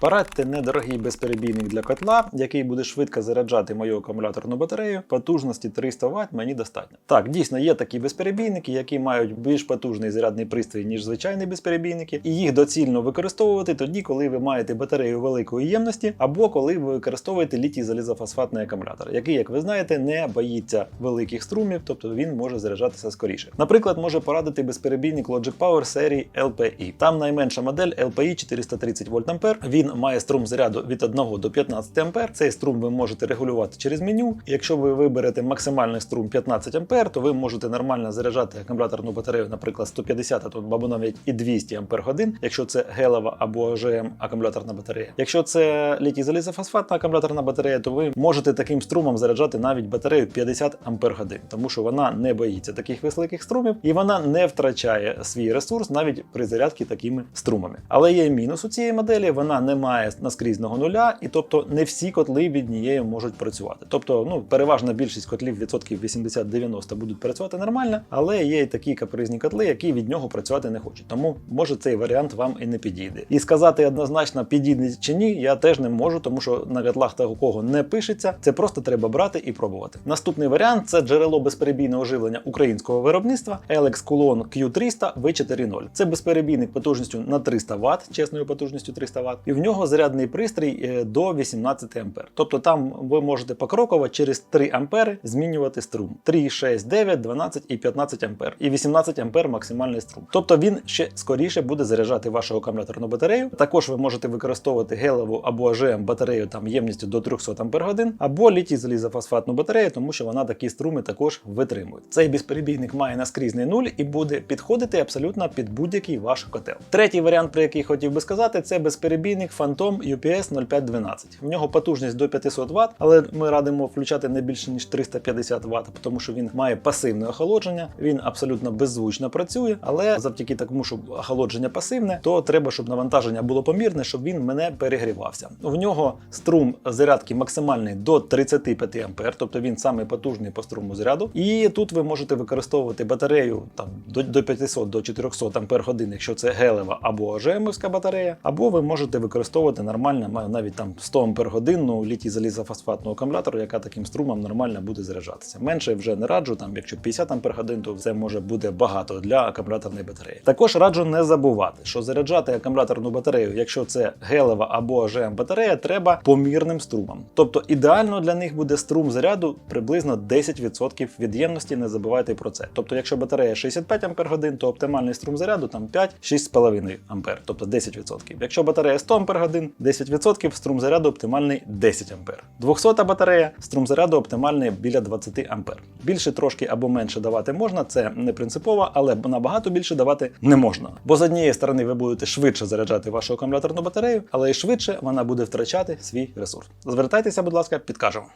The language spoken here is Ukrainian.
Порадьте недорогий безперебійник для котла, який буде швидко заряджати мою акумуляторну батарею. Потужності 300 Вт мені достатньо. Так, дійсно є такі безперебійники, які мають більш потужний зарядний пристрій, ніж звичайні безперебійники, і їх доцільно використовувати тоді, коли ви маєте батарею великої ємності, або коли ви використовуєте літій залізофосфатний акумулятор, який, як ви знаєте, не боїться великих струмів, тобто він може заряджатися скоріше. Наприклад, може порадити безперебійник Logic Power серії LPI. Там найменша модель LPI 430 вольт ампер. Він має струм заряду від 1 до 15 ампер. Цей струм ви можете регулювати через меню. Якщо ви виберете максимальний струм 15 ампер, то ви можете нормально заряджати акумуляторну батарею, наприклад, 150 а або навіть і 200 ампер годин, якщо це гелева або ЖМ акумуляторна батарея. Якщо це літій залізофосфатна акумуляторна батарея, то ви можете таким струмом заряджати навіть батарею 50 ампер годин, тому що вона не боїться таких високих струмів і вона не втрачає свій ресурс навіть при зарядці такими струмами. Але є мінус у цієї моделі, вона не має наскрізного нуля, і тобто не всі котли від неї можуть працювати. Тобто, ну переважна більшість котлів відсотків 80-90 будуть працювати нормально, але є і такі капризні котли, які від нього працювати не хочуть. Тому може цей варіант вам і не підійде. І сказати однозначно підійде чи ні, я теж не можу, тому що на котлах такого не пишеться. Це просто треба брати і пробувати. Наступний варіант це джерело безперебійного живлення українського виробництва Alex Coulon Q300 V40. Це безперебійник потужністю на 300 Вт, чесною потужністю 300 Вт, і в нього зарядний пристрій е, до 18 А. Тобто там ви можете покроково через 3 А змінювати струм: 3, 6, 9, 12 і 15 А. І 18 А максимальний струм. Тобто він ще скоріше буде заряджати вашу акумуляторну батарею. Також ви можете використовувати гелеву або АЖМ батарею там ємністю до 300 Ах, або літій залізофосфатну батарею, тому що вона такі струми також витримує. Цей безперебійник має наскрізний нуль і буде підходити абсолютно під будь-який ваш котел. Третій варіант, про який хотів би сказати, це безперебійник Phantom UPS 0512. В нього потужність до 500 Вт, але ми радимо включати не більше ніж 350 Вт, тому що він має пасивне охолодження, він абсолютно беззвучно працює, але завдяки тому, що охолодження пасивне, то треба, щоб навантаження було помірне, щоб він мене перегрівався. В нього струм зарядки максимальний до 35 А, тобто він самий потужний по струму заряду. І тут ви можете використовувати батарею там до, до 500 до 400 ампер годин, якщо це гелева або АЖМівська батарея, або ви можете використовувати нормально, маю навіть там 100 ампер годинну літій залізофосфатну акумулятору, яка таким струмом нормально буде заряджатися. Менше вже не раджу, там якщо 50 ампер годин, то це може буде багато для акумуляторної батареї. Також раджу не забувати, що заряджати акумуляторну батарею, якщо це гелева або АЖМ батарея, треба помірним струмом. Тобто ідеально для них буде струм заряду приблизно 10% від ємності. Не забувайте про це. Тобто, якщо батарея 65 ампер годин, то оптимальний струм заряду там 5-6,5 ампер, тобто 10%. Якщо батарея 100 ампер годин, 10% струм заряду оптимальний 10 ампер. 200 батарея, струм заряду оптимальний біля 20 ампер. Більше трошки або менше давати можна, це не принципово, але набагато більше давати не можна. Бо з однієї сторони ви будете швидше заряджати вашу акумуляторну батарею, але і швидше вона буде втрачати свій ресурс. Звертайтеся, будь ласка, підкажемо.